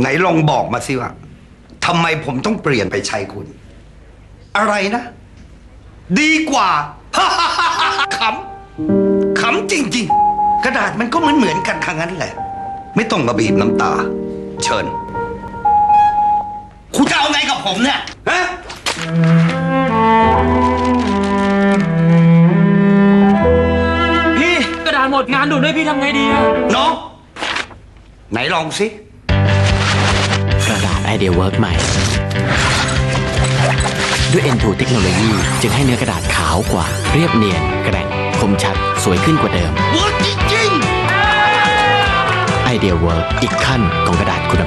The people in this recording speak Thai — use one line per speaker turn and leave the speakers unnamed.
ไหนลองบอกมาสิว่าทำไมผมต้องเปลี่ยนไปใช้คุณ อะไรนะ ดีกว่า ขำขำจริง ๆ กระดาษมันก็เหมือนเหมือนๆกันทางนั้นแหละ ไม่ต้องมาบีบน้ำตา เชิญ คุณจะเอาไงกับผมเนี่ยฮะ
พี่กระดาษหมดงานด่วนด้วยพี่ทำไงดีอะ
น้อง ไหนลองสิ
กระดาษไอเดียเวิร์กใหม่ ด้วย N2 เทคโนโลยีจึงให้เนื้อกระดาษขาวกว่า เรียบเนียน แกร่ง คมชัด สวยขึ้นกว่าเดิม
เวิร์กจริง
ไอเดียเวิร์กอีกขั้นของกระดาษคุณ